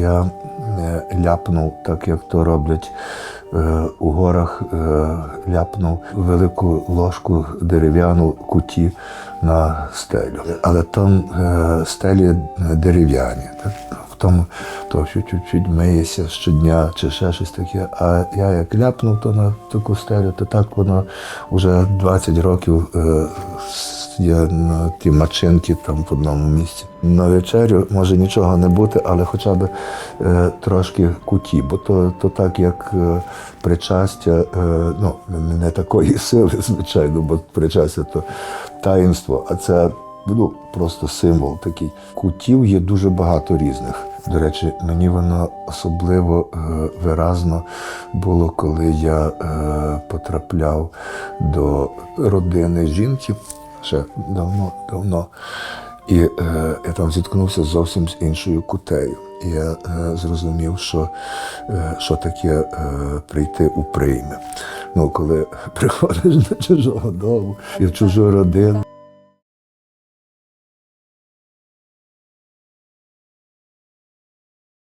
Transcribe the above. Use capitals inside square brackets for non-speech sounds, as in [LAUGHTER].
я е, ляпнув, так як то роблять е, у горах, е, ляпнув велику ложку дерев'яну куті на стелю. Але там стелі дерев'яні. Тому то чуть-чуть миється щодня чи ще щось таке. А я як ляпнув то на таку стелю, то так воно вже 20 років е, є на ті мачинки там в одному місці. На вечерю може нічого не бути, але хоча б е, трошки куті, бо то, то так як е, причастя, е, ну не такої [LAUGHS] сили, звичайно, бо причастя то таїнство, а це ну, просто символ такий. Кутів є дуже багато різних. До речі, мені воно особливо е, виразно було, коли я е, потрапляв до родини жінки ще давно, давно. І е, я там зіткнувся зовсім з іншою кутею. І я е, зрозумів, що, е, що таке е, прийти у прийми. Ну, коли [LAUGHS] приходиш до чужого дому і в чужу родину.